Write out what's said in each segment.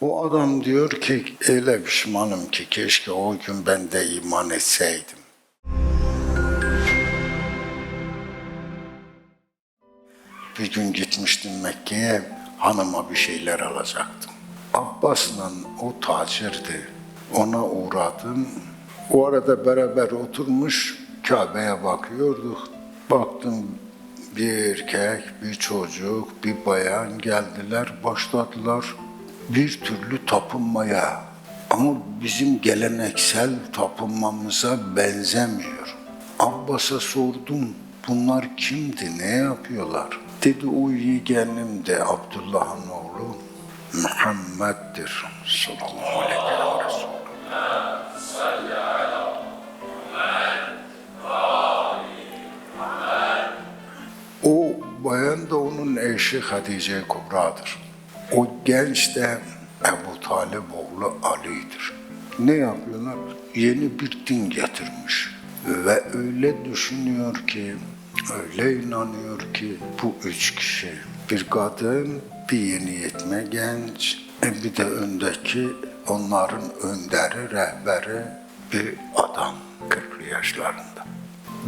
O adam diyor ki öyle pişmanım ki keşke o gün ben de iman etseydim. Bir gün gitmiştim Mekke'ye hanıma bir şeyler alacaktım. Abbas'la o tacirdi. Ona uğradım. O arada beraber oturmuş Kabe'ye bakıyorduk. Baktım bir erkek, bir çocuk, bir bayan geldiler, başladılar bir türlü tapınmaya. Ama bizim geleneksel tapınmamıza benzemiyor. Abbas'a sordum, bunlar kimdi, ne yapıyorlar? Dedi o yeğenim de Abdullah'ın oğlu Muhammed'dir sallallahu aleyhi ve sellem. O bayan da onun eşi Hatice Kubra'dır. O genç de Ebu Talib oğlu Ali'dir. Ne yapıyorlar? Yeni bir din getirmiş. Ve öyle düşünüyor ki, öyle inanıyor ki bu üç kişi, bir kadın, bir yeni yetme genç, e bir de öndeki onların önderi, rehberi bir adam 40'lı yaşlarında.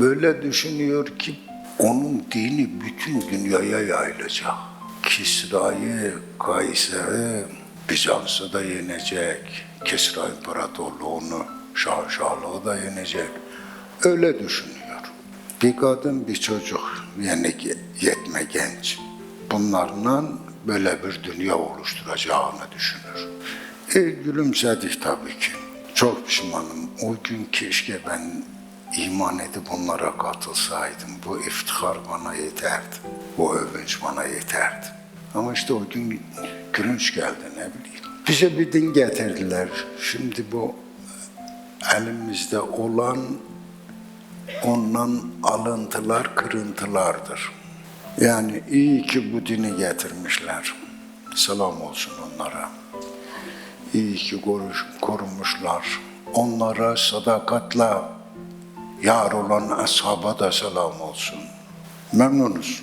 Böyle düşünüyor ki onun dini bütün dünyaya yayılacak. Kisra'yı, Kayser'i, Bizans'ı da yenecek. Kisra İmparatorluğunu, Şahşahlığı da yenecek. Öyle düşünüyor. Bir kadın, bir çocuk, yani yetme genç. Bunlarla böyle bir dünya oluşturacağını düşünür. E, gülümsedik tabii ki. Çok pişmanım. O gün keşke ben iman edip onlara katılsaydım. Bu iftihar bana yeterdi. Bu övünç bana yeterdi. Ama işte o gün gülünç geldi ne bileyim. Bize bir din getirdiler. Şimdi bu elimizde olan ondan alıntılar, kırıntılardır. Yani iyi ki bu dini getirmişler. Selam olsun onlara. İyi ki koruş- korumuşlar. Onlara sadakatla yar olan ashaba da selam olsun. Memnunuz.